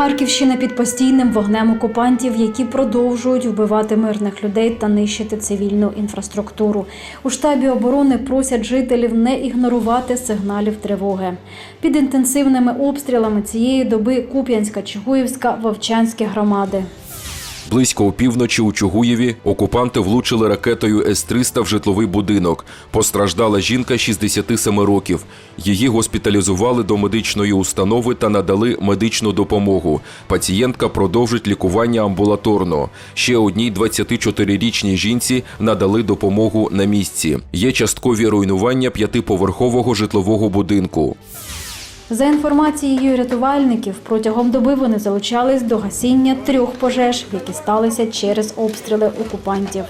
Харківщина під постійним вогнем окупантів, які продовжують вбивати мирних людей та нищити цивільну інфраструктуру. У штабі оборони просять жителів не ігнорувати сигналів тривоги. Під інтенсивними обстрілами цієї доби Куп'янська, Чугуївська, Вовчанські громади. Близько опівночі у Чугуєві окупанти влучили ракетою С-300 в житловий будинок. Постраждала жінка 67 років. Її госпіталізували до медичної установи та надали медичну допомогу. Пацієнтка продовжить лікування амбулаторно. Ще одній 24-річній жінці надали допомогу на місці. Є часткові руйнування п'ятиповерхового житлового будинку. За інформацією рятувальників, протягом доби вони залучались до гасіння трьох пожеж, які сталися через обстріли окупантів.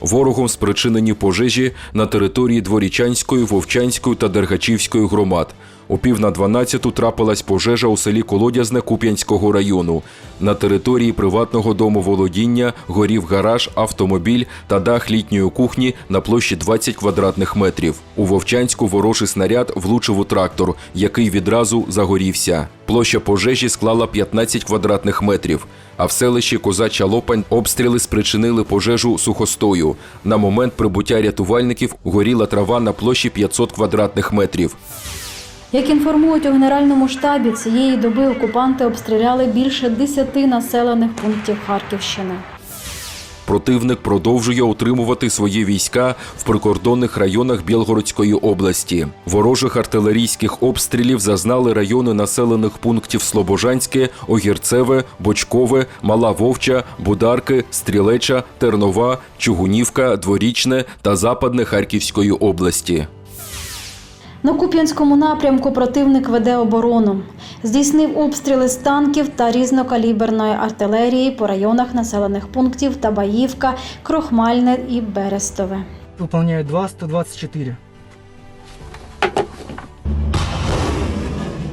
Ворогом спричинені пожежі на території Дворічанської, Вовчанської та Дергачівської громад. О пів на 12 трапилась пожежа у селі Колодязне Куп'янського району. На території приватного дому володіння горів гараж, автомобіль та дах літньої кухні на площі 20 квадратних метрів. У Вовчанську ворожий снаряд влучив у трактор, який відразу загорівся. Площа пожежі склала 15 квадратних метрів. А в селищі Козача Лопань обстріли спричинили пожежу сухостою. На момент прибуття рятувальників горіла трава на площі 500 квадратних метрів. Як інформують у Генеральному штабі, цієї доби окупанти обстріляли більше 10 населених пунктів Харківщини. Противник продовжує утримувати свої війська в прикордонних районах Білгородської області. Ворожих артилерійських обстрілів зазнали райони населених пунктів Слобожанське, Огірцеве, Бочкове, Мала Вовча, Бударки, Стрілеча, Тернова, Чугунівка, Дворічне та Западне Харківської області. На Куп'янському напрямку противник веде оборону. Здійснив обстріли з танків та різнокаліберної артилерії по районах населених пунктів Табаївка, Крохмальне і Берестове. Выполняю 2, 124.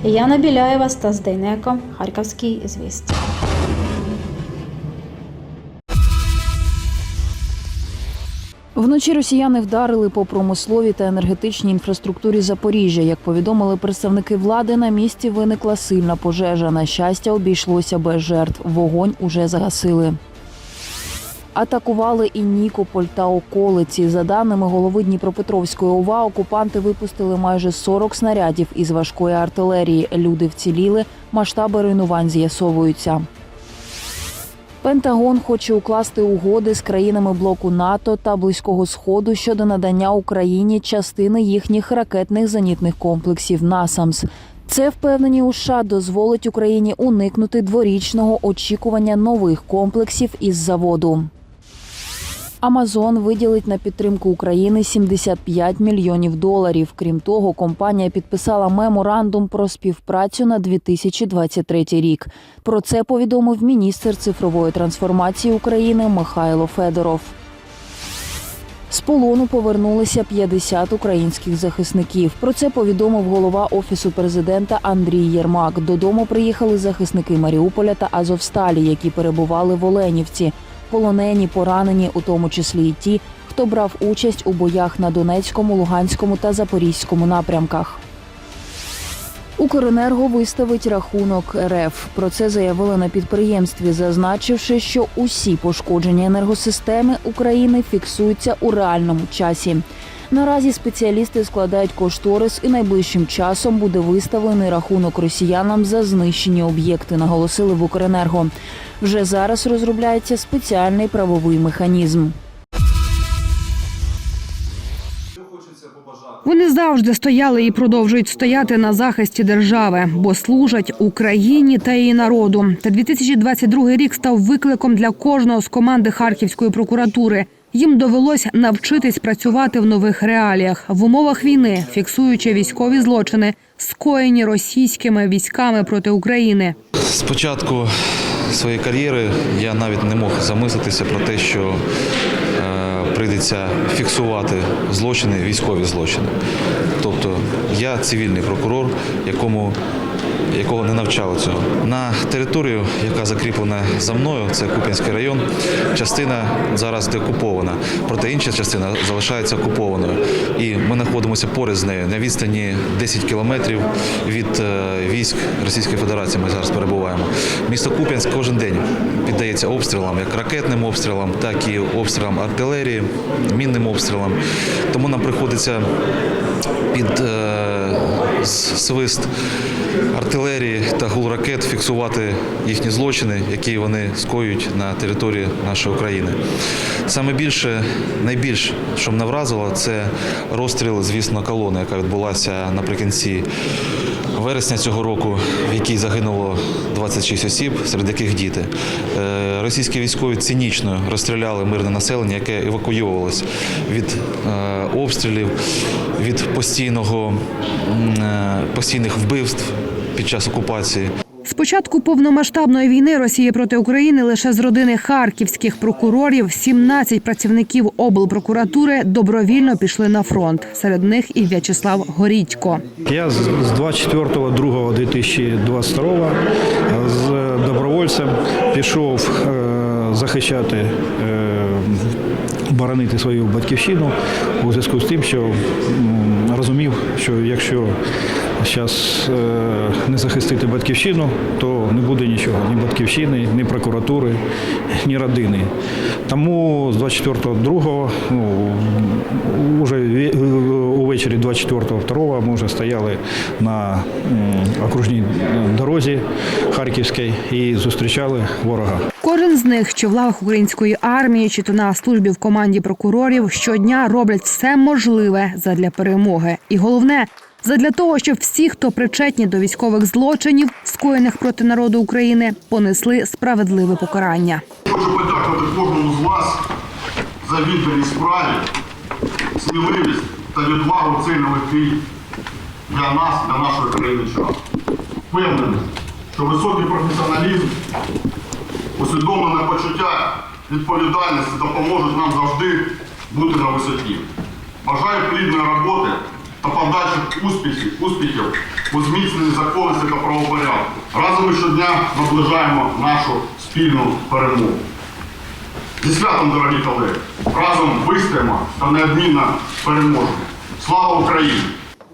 Яна Біляєва, Стас Дейнеко, Харківський звіст. Вночі росіяни вдарили по промисловій та енергетичній інфраструктурі Запоріжжя. Як повідомили представники влади, на місці виникла сильна пожежа. На щастя, обійшлося без жертв. Вогонь уже загасили. Атакували і Нікополь та околиці. За даними голови Дніпропетровської ОВА, окупанти випустили майже 40 снарядів із важкої артилерії. Люди вціліли, масштаби руйнувань з'ясовуються. Пентагон хоче укласти угоди з країнами блоку НАТО та Близького Сходу щодо надання Україні частини їхніх ракетних зенітних комплексів НАСАМС. Це впевнені у США дозволить Україні уникнути дворічного очікування нових комплексів із заводу. Амазон виділить на підтримку України 75 мільйонів доларів. Крім того, компанія підписала меморандум про співпрацю на 2023 рік. Про це повідомив міністр цифрової трансформації України Михайло Федоров. З полону повернулися 50 українських захисників. Про це повідомив голова офісу президента Андрій Єрмак. Додому приїхали захисники Маріуполя та Азовсталі, які перебували в Оленівці. Полонені, поранені, у тому числі і ті, хто брав участь у боях на Донецькому, Луганському та Запорізькому напрямках. Укренерго виставить рахунок РФ. Про це заявили на підприємстві, зазначивши, що усі пошкодження енергосистеми України фіксуються у реальному часі. Наразі спеціалісти складають кошторис і найближчим часом буде виставлений рахунок росіянам за знищені об'єкти, наголосили в Укренерго. Вже зараз розробляється спеціальний правовий механізм. Вони завжди стояли і продовжують стояти на захисті держави, бо служать Україні та її народу. Та 2022 рік став викликом для кожного з команди Харківської прокуратури. Їм довелось навчитись працювати в нових реаліях в умовах війни, фіксуючи військові злочини, скоєні російськими військами проти України. З початку своєї кар'єри я навіть не мог замислитися про те, що е, прийдеться фіксувати злочини, військові злочини. Тобто я цивільний прокурор, якому якого не навчали цього. На територію, яка закріплена за мною, це Куп'янський район, частина зараз деокупована, проте інша частина залишається окупованою. І ми знаходимося поряд з нею на відстані 10 кілометрів від е, військ Російської Федерації. Ми зараз перебуваємо. Місто Куп'янськ кожен день піддається обстрілам, як ракетним обстрілам, так і обстрілам артилерії, мінним обстрілам. Тому нам приходиться під е, свист артилерії та гул ракет фіксувати їхні злочини, які вони скоюють на території нашої України. Саме більше, найбільш, що мене вразило, це розстріл, звісно, колони, яка відбулася наприкінці вересня цього року, в якій загинуло 26 осіб, серед яких діти. Е, Російські військові цинічно розстріляли мирне населення, яке евакуйовувалось від е, обстрілів, від постійного, е, постійних вбивств під час окупації. З початку повномасштабної війни Росії проти України лише з родини харківських прокурорів 17 працівників облпрокуратури добровільно пішли на фронт. Серед них і В'ячеслав Горідько. Я з з 24.02.2022 з добровольцем пішов е, захищати, е, боронити свою батьківщину у зв'язку з тим, що розумів, що якщо зараз не захистити батьківщину, то не буде нічого, ні батьківщини, ні прокуратури, ні родини. Тому з 24.02 ну, уже ве- увечері 24.02 ми вже стояли на окружній дорозі Харківській і зустрічали ворога. Кожен з них, чи в лавах української армії, чи то на службі в команді прокурорів, щодня роблять все можливе задля перемоги. І головне задля того, щоб всі, хто причетні до військових злочинів, скоєних проти народу України, понесли справедливе покарання. Хочу подякувати кожному з вас за відданість справі, сміливість та відвагу цей нелегкий для нас, для нашої країни. Впевнений, що високий професіоналізм, усвідомлене почуття відповідальності допоможуть нам завжди бути на висоті. Бажаю плідної роботи та подальших успіхів, успіхів у зміцненні законності та правопорядку. Разом ми щодня наближаємо нашу спільну перемогу. Зі святом, дорогі колеги! Разом вистоїмо та неодмінно переможемо. Слава Україні!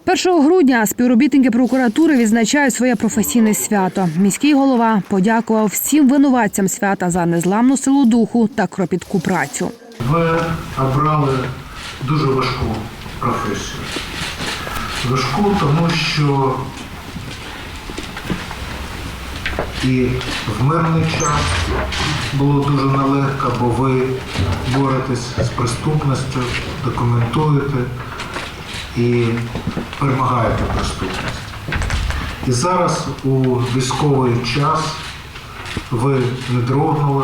1 грудня співробітники прокуратури відзначають своє професійне свято. Міський голова подякував всім винуватцям свята за незламну силу духу та кропітку працю. Ви обрали дуже важку професію. Важку, тому що і в мирний час було дуже нелегко, бо ви боретесь з преступністю, документуєте і перемагаєте преступність. І зараз у військовий час ви не дрогнули,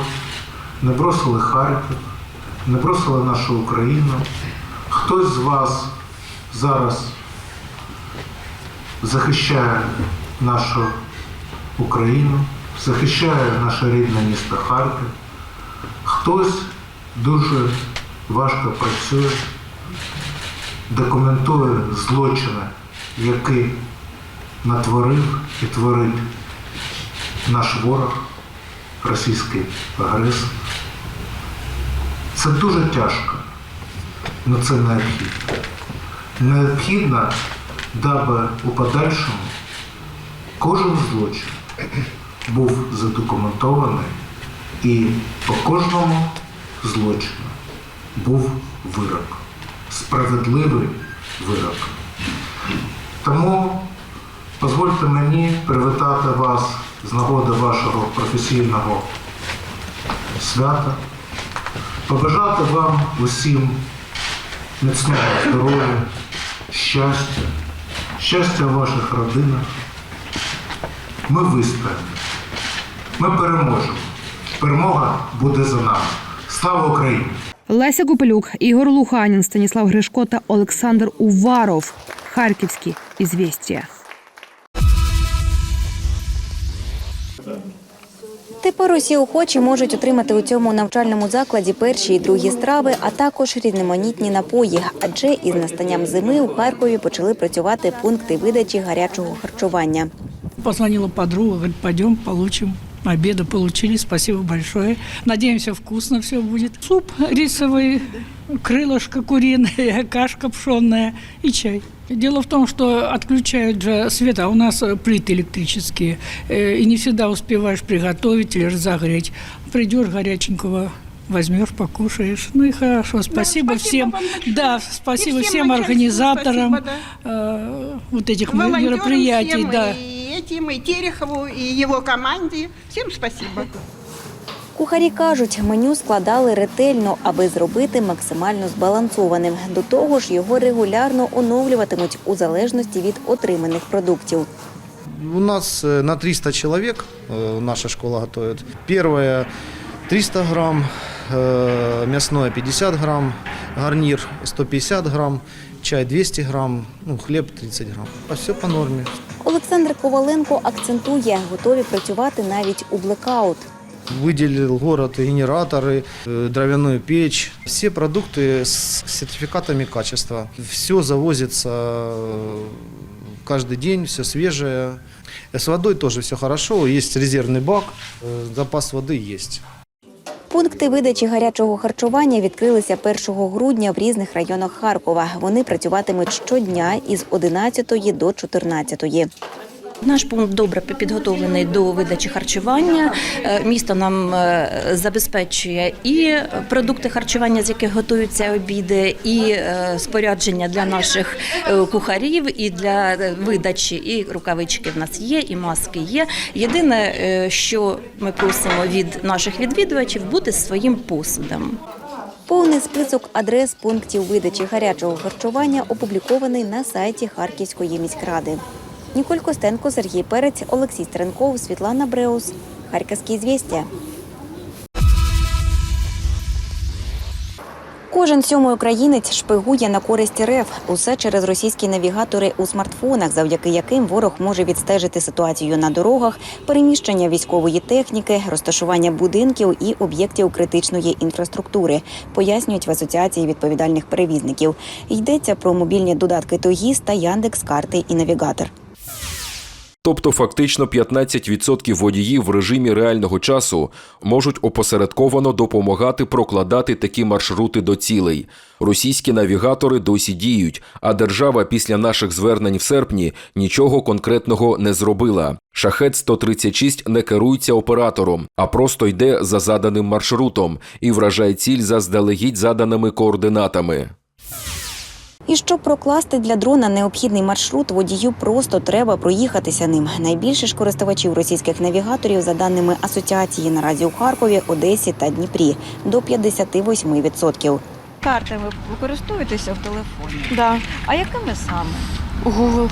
не бросили Харків, не бросили нашу Україну. Хтось з вас зараз захищає нашу Україну, захищає наше рідне місто Харків. Хтось дуже важко працює, документує злочини, які натворив і творить наш ворог, російський агресор. Це дуже тяжко, але це необхідно. Необхідно, даби у подальшому кожен злочин був задокументований і по кожному злочину був вирок, справедливий вирок. Тому дозвольте мені привітати вас з нагоди вашого професійного свята, побажати вам усім міцного здоров'я, щастя, щастя в ваших родинах. Ми вистоїмо. Ми переможемо. Перемога буде за нами. Слава Україні! Леся Купелюк, Ігор Луханін, Станіслав Гришко та Олександр Уваров. Харківські ізвістія. Тепер усі охочі можуть отримати у цьому навчальному закладі перші і другі страви, а також різноманітні напої. Адже із настанням зими у Харкові почали працювати пункти видачі гарячого харчування. Позвонила подруга, говорит, пойдем, получим. Обеда получили, спасибо большое. Надеемся, вкусно все будет. Суп рисовый, крылышко куриное, кашка пшенная и чай. Дело в том, что отключают же свет, а у нас э, плиты электрические, э, и не всегда успеваешь приготовить или разогреть. Придешь горяченького, возьмешь, покушаешь. Ну и хорошо, спасибо, всем. Да, спасибо всем, организаторам э, вот этих волонтерам мероприятий. всем, Да. и этим, и Терехову, и его команде. Всем спасибо. Кухарі кажуть, меню складали ретельно, аби зробити максимально збалансованим. До того ж, його регулярно оновлюватимуть у залежності від отриманих продуктів. У нас э, на 300 человек э, наша школа готовит. Первое 300 грамм, э, мясное 50 грамм, гарнир 150 грамм, чай 200 грамм, ну, хлеб 30 грамм. А все по норме. Олександр Коваленко акцентує, готові працювати навіть у блекаут. Выделил город генераторы, э, дровяную печь. Все продукты с сертификатами качества. Все завозится э, каждый день, все свежее. С водой тоже все хорошо. Есть резервный бак, э, запас воды есть. Пункти видачі гарячого харчування відкрилися 1 грудня в різних районах Харкова. Вони працюватимуть щодня із 11 до 14. Наш пункт добре підготовлений до видачі харчування. Е, Місто нам е, забезпечує і продукти харчування, з яких готуються обіди, і е, спорядження для наших кухарів, і для видачі. І рукавички в нас є, і маски є. Єдине, що ми просимо від наших відвідувачів, бути своїм посудом. Повний список адрес пунктів видачі гарячого харчування опублікований на сайті Харківської міськради. Ніколь Костенко, Сергій Перець, Олексій Стренков, Світлана Бреус. Харківські звістя. Кожен сьомий українець шпигує на користь РФ. Усе через російські навігатори у смартфонах, завдяки яким ворог може відстежити ситуацію на дорогах, переміщення військової техніки, розташування будинків і об'єктів критичної інфраструктури, пояснюють в асоціації відповідальних перевізників. Йдеться про мобільні додатки Тогіс та Яндекс карти і навігатор. Тобто фактично 15% водіїв в режимі реального часу можуть опосередковано допомагати прокладати такі маршрути до цілей. Російські навігатори досі діють, а держава після наших звернень в серпні нічого конкретного не зробила. Шахет 136 не керується оператором, а просто йде за заданим маршрутом і вражає ціль заздалегідь заданими координатами. І щоб прокласти для дрона необхідний маршрут, водію просто треба проїхатися ним. Найбільше ж користувачів російських навігаторів, за даними асоціації, наразі у Харкові, Одесі та Дніпрі до 58%. Картами ви користуєтеся в телефоні? Да. А якими саме? Google.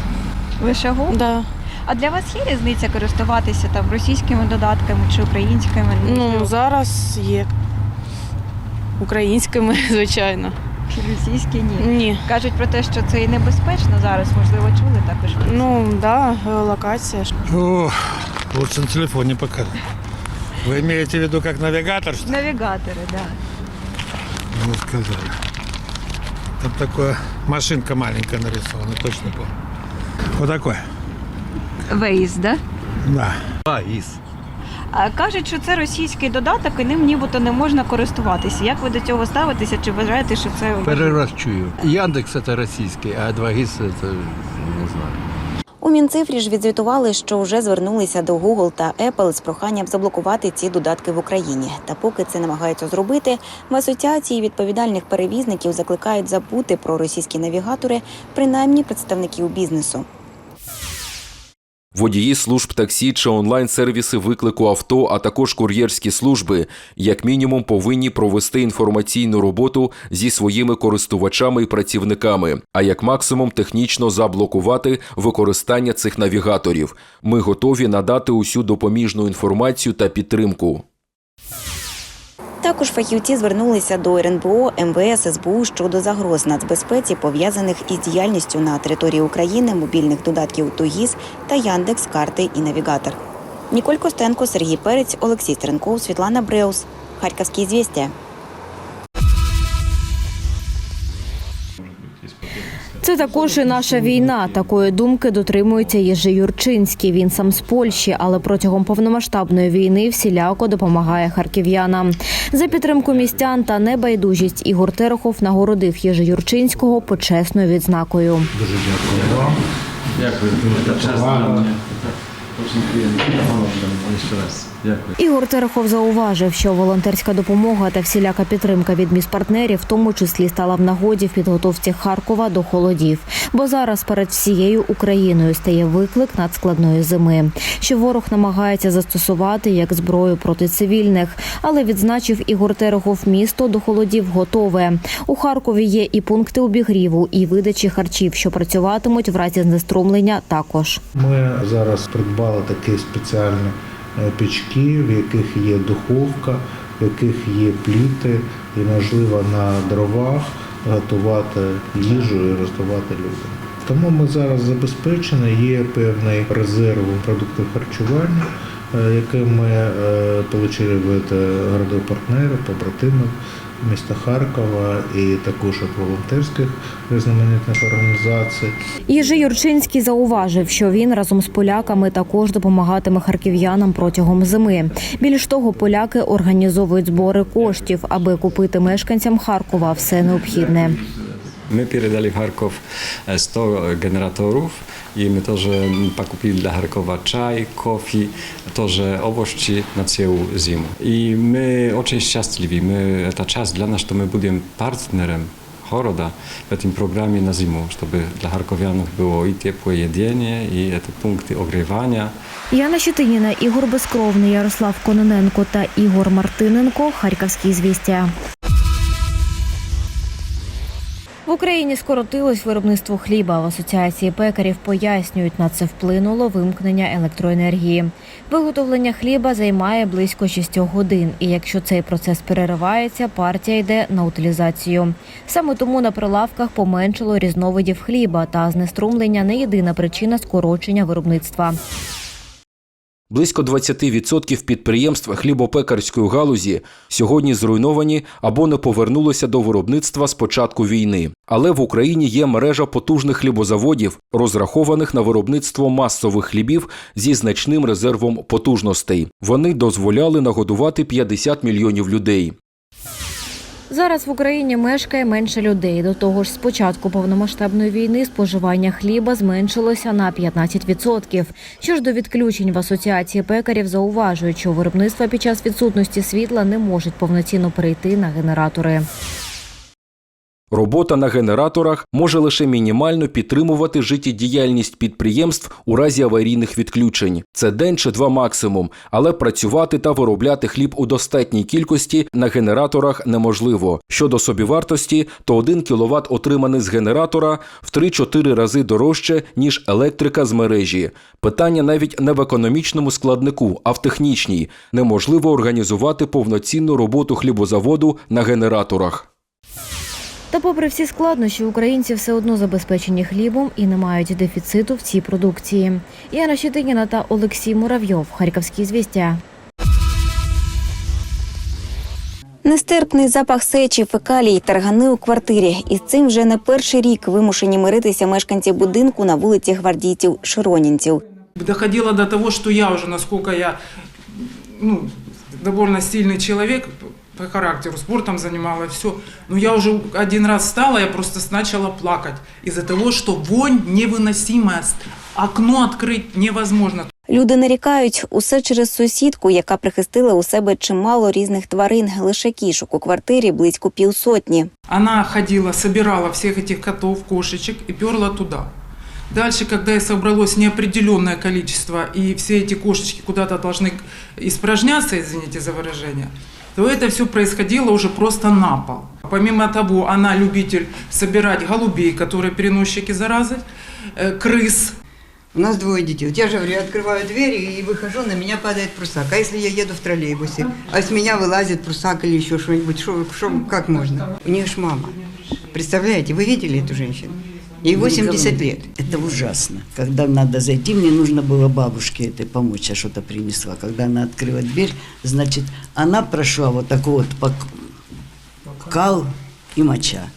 Лише Google? Да. А для вас є різниця користуватися там російськими додатками чи українськими? Ну, зараз є. Українськими, звичайно. Чи російські ні? Ні. Кажуть про те, що це і небезпечно зараз, можливо, чули також. Ну, так, да, геолокація. О, лучше на телефоне пока. Вы имеете в виду как навигатор? Что? Навігатори, так. Да. Ну, сказали. Там такое машинка маленькая нарисована, точно помню. Вот такое. Waze, да? Да. А кажуть, що це російський додаток, і ним нібито не можна користуватися. Як ви до цього ставитеся? Чи вважаєте, що це Перший раз чую. Яндекс це російський, а 2GIS це не знаю. У Мінцифрі ж відзвітували, що вже звернулися до Google та Apple з проханням заблокувати ці додатки в Україні. Та поки це намагаються зробити, в асоціації відповідальних перевізників закликають забути про російські навігатори, принаймні представників бізнесу. Водії служб таксі чи онлайн-сервіси виклику авто, а також кур'єрські служби, як мінімум, повинні провести інформаційну роботу зі своїми користувачами і працівниками, а як максимум технічно заблокувати використання цих навігаторів. Ми готові надати усю допоміжну інформацію та підтримку. Також фахівці звернулися до РНБО, МВС, СБУ щодо загроз нацбезпеці, пов'язаних із діяльністю на території України мобільних додатків Тугіс та Яндекс, карти і навігатор. Ніколь Костенко, Сергій Перець, Олексій Стренков, Світлана Бреус. Харківські звістя. Це також і наша війна. Такої думки дотримується Єжи Юрчинський. Він сам з Польщі, але протягом повномасштабної війни всіляко допомагає харків'янам. За підтримку містян та небайдужість Ігор Терехов нагородив Єжи Юрчинського почесною відзнакою. Дуже дякую вам. Дякую. Ще раз. Дякую. Ігор Терехов зауважив, що волонтерська допомога та всіляка підтримка від міст-партнерів, в тому числі стала в нагоді в підготовці Харкова до холодів. Бо зараз перед всією Україною стає виклик надскладної зими, що ворог намагається застосувати як зброю проти цивільних. Але відзначив Ігор Терехов, місто до холодів готове. У Харкові є і пункти обігріву, і видачі харчів, що працюватимуть в разі знеструмлення також. Ми зараз придбали такі спеціальні е, пічки, в яких є духовка, в яких є пліти, і можливо на дровах готувати їжу і роздавати людям. Тому ми зараз забезпечені, є певний резерв продуктів харчування, е, який ми е, отримали від е, городів побратимів міста Харкова і також волонтерських різноманітних організацій. Єжи Юрчинський зауважив, що він разом з поляками також допомагатиме харків'янам протягом зими. Більш того, поляки організовують збори коштів, аби купити мешканцям Харкова все необхідне. My передали в Харков э, 100 генераторов, и мы тоже покупили для Харкова чай, кофе, тоже овощи на целую зиму. И мы очень счастливы. Мы, это час для нас, что мы будем партнером города в этом программе на зиму, чтобы для харковянов было и теплое едение, и это пункты огревания. Яна Щетиніна, Ігор Безкровний, Ярослав Кононенко та Ігор Мартиненко. Харківські звістя. В Україні скоротилось виробництво хліба. В асоціації пекарів пояснюють, на це вплинуло вимкнення електроенергії. Виготовлення хліба займає близько 6 годин, і якщо цей процес переривається, партія йде на утилізацію. Саме тому на прилавках поменшало різновидів хліба та знеструмлення не єдина причина скорочення виробництва. Близько 20% підприємств хлібопекарської галузі сьогодні зруйновані або не повернулися до виробництва з початку війни. Але в Україні є мережа потужних хлібозаводів, розрахованих на виробництво масових хлібів зі значним резервом потужностей. Вони дозволяли нагодувати 50 мільйонів людей. Зараз в Україні мешкає менше людей. До того ж, з початку повномасштабної війни споживання хліба зменшилося на 15%. Що ж до відключень в асоціації пекарів зауважують, що виробництва під час відсутності світла не можуть повноцінно перейти на генератори. Робота на генераторах може лише мінімально підтримувати життєдіяльність підприємств у разі аварійних відключень. Це день чи два максимум, але працювати та виробляти хліб у достатній кількості на генераторах неможливо. Щодо собівартості, то 1 кВт, отриманий з генератора, в 3-4 рази дорожче, ніж електрика з мережі. Питання навіть не в економічному складнику, а в технічній. Неможливо організувати повноцінну роботу хлібозаводу на генераторах. Та, попри всі складнощі, українці все одно забезпечені хлібом і не мають дефіциту в цій продукції. Яна Щетиніна та Олексій Муравйов. Харківські звістя. Нестерпний запах сечі, фекалій, таргани у квартирі. І з цим вже не перший рік вимушені миритися мешканці будинку на вулиці гвардійців Широнінців. Доходило до того, что я уже, насколько я ну, довольно сильный человек по характеру, спортом занималась, все. Но я уже один раз встала, я просто начала плакать из-за того, что вонь невыносимая. Окно открыть невозможно. Люди нарікають усе через сусідку, яка прихистила у себе чимало різних тварин, лише кішок у квартирі близько півсотні. Она ходила, собирала всех этих котов, кошечек и перла туда. Дальше, когда и собралось неопределенное количество, и все эти кошечки куда-то должны испражняться, извините за выражение, то это все происходило уже просто на пол. Помимо того, она любитель собирать голубей, которые переносчики заразы, э, крыс. У нас двое детей. Вот я же говорю, открываю дверь и выхожу, на меня падает прусак. А если я еду в троллейбусе, а с меня вылазит прусак или еще что-нибудь, шо, шо, как можно? У нее ж мама. Представляете, вы видели эту женщину? Ей 80 лет. Это ужасно. Когда надо зайти, мне нужно было бабушке этой помочь, я что-то принесла. Когда она открыла дверь, значит, она прошла вот такой вот по кал и моча.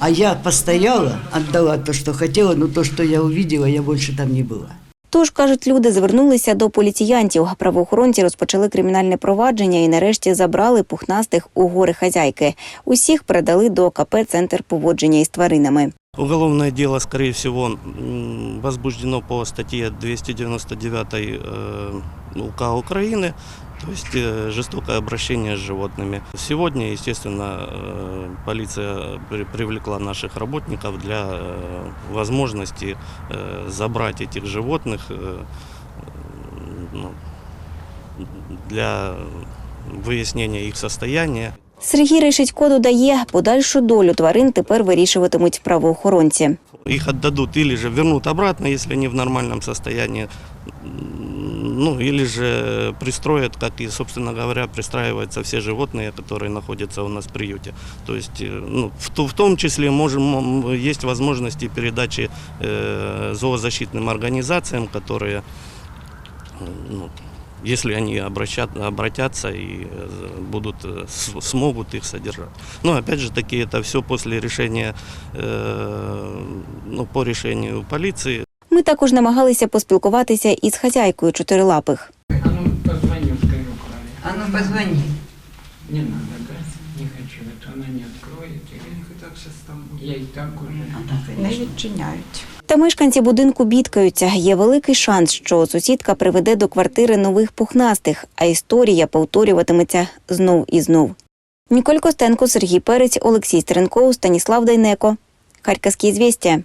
А я постояла, отдала то, что хотела, но то, что я увидела, я больше там не была. Тож, кажуть люди, звернулися до поліціянтів. Правоохоронці розпочали кримінальне провадження і нарешті забрали пухнастих у гори хазяйки. Усіх передали до КП «Центр поводження із тваринами. Уголовное дело, скорее всего, м, возбуждено по статье 299 э, УК Украины, то есть э, жестокое обращение с животными. Сегодня, естественно, э, полиция при- привлекла наших работников для э, возможности э, забрать этих животных э, ну, для выяснения их состояния. Сергій Решетько додає, подальшу долю тварин тепер вирішуватимуть правоохоронці. Их отдадут или же вернут обратно, если они в нормальном состоянии, ну или же пристроят, как и, собственно говоря, пристраиваются все животные, которые находятся у нас в приюте. То есть, э, ну, в, то- в том числе можем, м, есть возможности передачи э, зоозащитным организациям, которые, э, ну, если они обращат, обратятся и э, будут, э, с- смогут их содержать. Но опять же таки это все после решения, э, ну, по решению полиции. Ми також намагалися поспілкуватися із хазяйкою чотирилапих. А ну позвони. Не надо, да? Не хочу, это она не откроет. Я их и так сейчас там... Я и так уже... Не відчиняють. Та мешканці будинку бідкаються. Є великий шанс, що сусідка приведе до квартири нових пухнастих, а історія повторюватиметься знов і знов. Ніколь Костенко, Сергій Перець, Олексій Стренков, Станіслав Дайнеко. Харківські звістя.